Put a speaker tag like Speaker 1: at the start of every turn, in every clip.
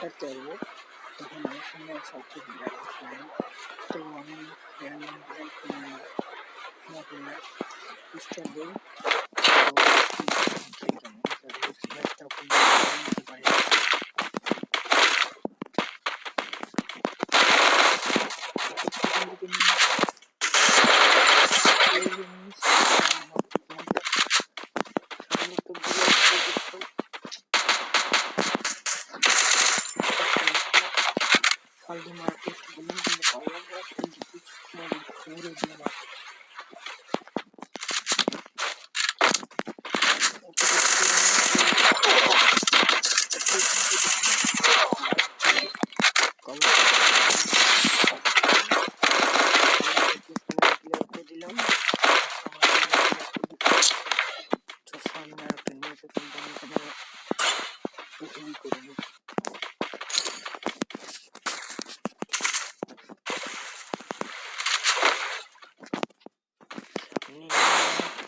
Speaker 1: হাঁটতে পারব তখন আমার সঙ্গে সব কিছু আসলাম তো আমি র্যান্ডম ব্রেক নিয়ে নতুন ম্যাচ স্টার্ট দিই তো কেমন ম্যাচটা কোন নিতে পারি ফালতু মার্কেট বললাম কিন্তু পারলাম না কিন্তু কিছু ঘুরে দিয়ে মার্কেট দিলাম তো সামনে আর একটা নিয়ে কিন্তু আমি এখানে উপরি করে নিই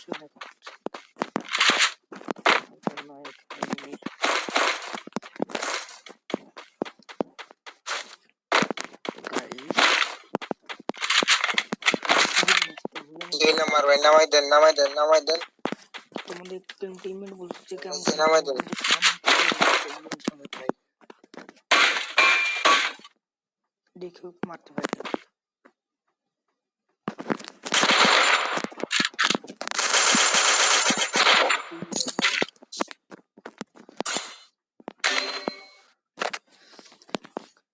Speaker 1: চলে
Speaker 2: দুই নাম্বার ভাই নামাই দেন নামাই দেন নামাই দেন
Speaker 1: তোমাদের টিমমেট বলছে কি আমি
Speaker 2: নামাই দেন।
Speaker 1: দেখে ওকে মারতে পারি না।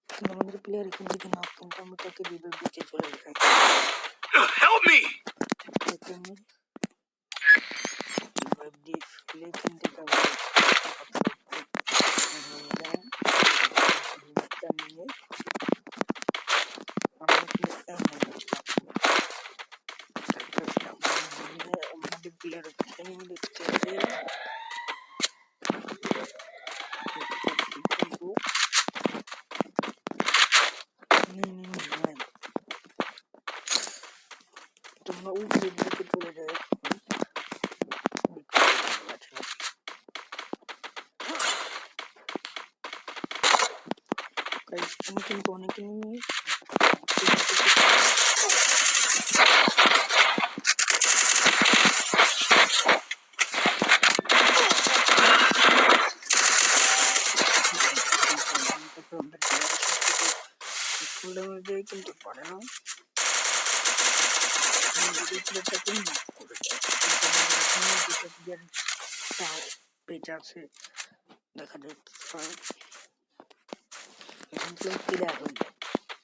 Speaker 1: কিন্তু আমাদের প্লেয়ার এখান থেকে না কিন্তু আমি তাকে রিভাইভ দিতে চলে যাই
Speaker 3: Help me!
Speaker 1: তাকে আমি রিভাইভ দিয়ে ফেলে এখান থেকে আমি নিলাম রিভাইভটা নিয়ে আমরা প্লেয়ারটা মারছিলাম তারপর আমরা আমাদের প্লেয়ার আমি দেখতে পাই কিন্তু তোমরা উপরের দিকে চলে যাও Guys, কিন্তু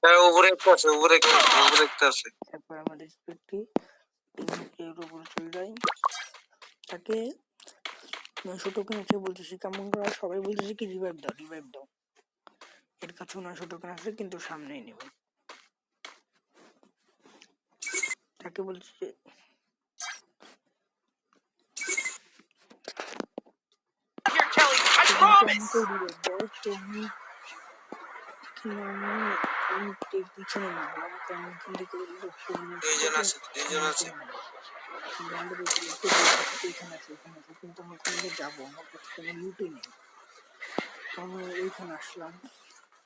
Speaker 1: হয়ে,
Speaker 2: উপরে একটা আছে একটা আছে একটা আছে।
Speaker 1: তারপর আমাদের স্পিডটি উপরে চলে যায় তাকে নয়শো টোকেন আছে বলতেছি। কেমন করা? সবাই বলতেছে কি রিভাইভ দাও রিভাইভ দাও। এর কাছেও নয়শো টোকেন আছে কিন্তু সামনেই নেবে। তাকে বলছে টেক পিছনে নামলাম কারণ এখান থেকে
Speaker 2: দুইজন আছে দুইজন আছে।
Speaker 1: কিন্তু আমাদের এই লোকটা বলতেছে এখানে আছে এখানে আছে কিন্তু আমি যাব আমার কাছে কোনো নেই। আমি এইখানে আসলাম।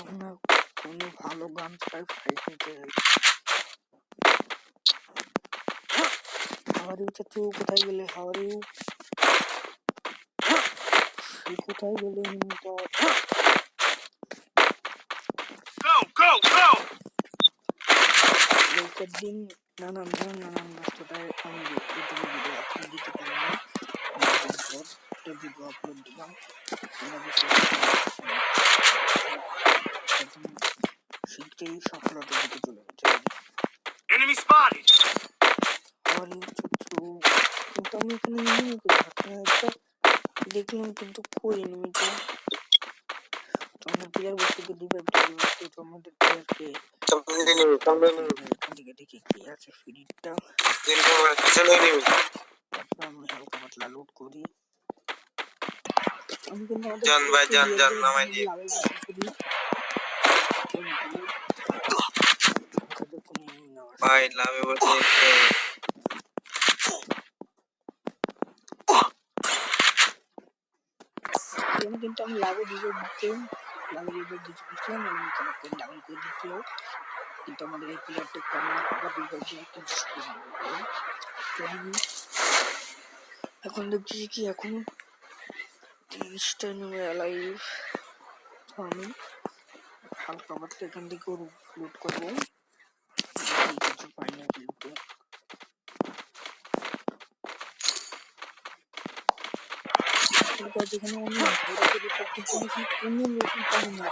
Speaker 1: কোনো কোনো ভালো গান ছাড়াই ফাইট নিতে হাওয়ারিউ চাচু কোথায় গেলে হাওয়ারিউ কোথায় গেলে দিন নানান ধরনের নানান ব্যস্ততায় আমি ইউটিউবে ভিডিও আপলোড দিতে পারি না একটা ভিডিও আপলোড দিলাম শীঘ্রই সফলতার দিকে চলে গেছে
Speaker 3: Enemy spotted!
Speaker 1: হাওয়ারিউ কিন্তু আমি এখানে এনিমি করে একটা দেখলাম কিন্তু কই এনিমিটা প্লেয়ার কি রিভাইভ দাও রিভাইভ তো আমাদের প্লেয়ারকে
Speaker 2: সামনে নিবি সামনে নিবি
Speaker 1: এখান থেকে দেখি কি আছে ফ্রিটা
Speaker 2: তিনটা মার পিছনে নিবি
Speaker 1: তারপর আমি হালকা পাতলা লুট করি
Speaker 2: যান ভাই, নামাই।
Speaker 1: লাভে বেশি করি। কিন্তু তাদের কোনো নেওয়া আছে।
Speaker 2: ভাই লাভে বসে
Speaker 1: আমি কিন্তু আমি লাভে রিভাইভ দিতে লাভে রিভাইভ দিতে গেছিলাম এবং কাউকে ডাউন করে দিচ্ছিল কিন্তু আমাদের এই প্লেয়ারটাকে আমি আবার রিভাইভ দিয়ে কিন্তু তো আমি এখন দেখছি কি এখন তিরিশটা নেমে লাইভ আমি হালকা পাতলা এখান থেকে লুট করব দেখি কিছু পাই না কিন্তু ঠিক যেখানে অন্য কোনো না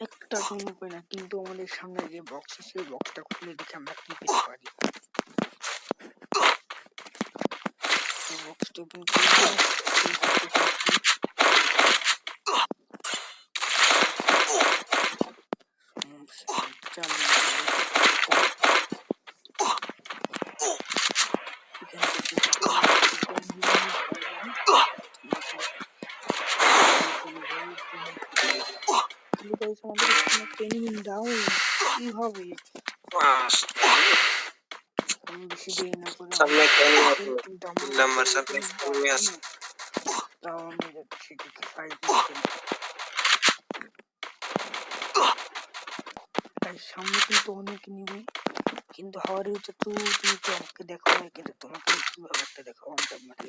Speaker 1: একটা কোনো পাই না, কিন্তু আমাদের সামনে যে বক্স আছে বক্সটা খুলে দেখে আমরা কি পেতে পারি। বক্সটা ওপেন করে দিলাম, open করতে পারছি। উম, চার নম্বর এখান থেকে কিন্তু guys, আমাদের এখানে ট্রেনিং ডাউন কি হবে? আমি বেশি দেরি না করে
Speaker 2: সামনে
Speaker 1: কিন্তু
Speaker 2: নাম্বার সামনে
Speaker 1: দেওয়া
Speaker 2: আছে।
Speaker 1: তাও আমি যাচ্ছি দেখি ফাইভ তাই সামনে কিন্তু অনেক নিবে কিন্তু হওয়ার হচ্ছে তো তুমি তো আমাকে দেখো না কিন্তু তোমাকে কীভাবে একটা দেখো আমাকে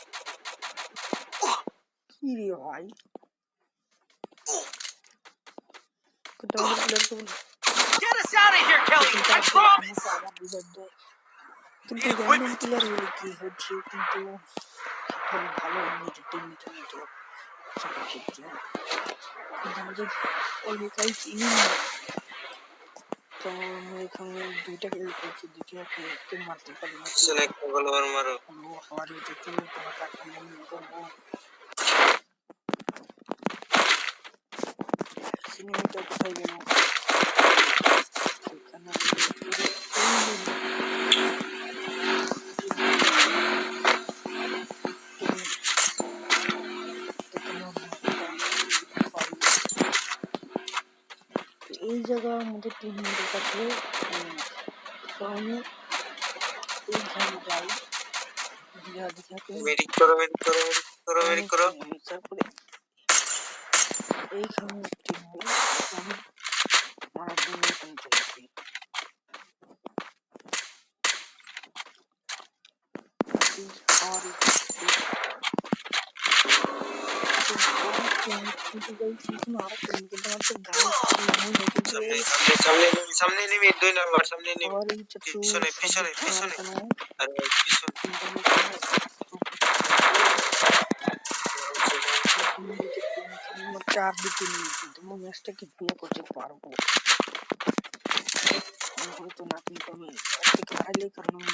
Speaker 1: কি রে ভাই
Speaker 3: Get us out of here, Kelly.
Speaker 1: কিন্তু
Speaker 3: I promise.
Speaker 1: আবার revive দেয়। কিন্তু র্যান্ডম প্লেয়ার হলে কি হচ্ছে কিন্তু ভালো নিজের টিম নিতে নিতে সাপোর্ট করছে কিন্তু আমাদের অলরেডি চিনি না তো আমি এখানে দুইটা খেল করছি দেখি ওকে কে মারতে পারি
Speaker 2: মারো
Speaker 1: তোমার কাছে আমি করব সিনেমাটা কোথায় গেল এই জায়গা আমাদের টিম মেয়েদের কাছে আমি এইখানে যাই তারপরে এইখানে
Speaker 2: সামনে সামনে সামনে নিবি সামনে নিবি দুই নাম্বার সামনে নিবি
Speaker 1: আমার এই চাচু
Speaker 2: পিছনে পিছনে পিছনে আরে পিছনে
Speaker 1: চার দিকে নিয়ে কিন্তু আমি ম্যাচটাকে বিয়ে করতে পারব হয়তো না কিন্তু আমি থেকে হারাইলে কারণ আমি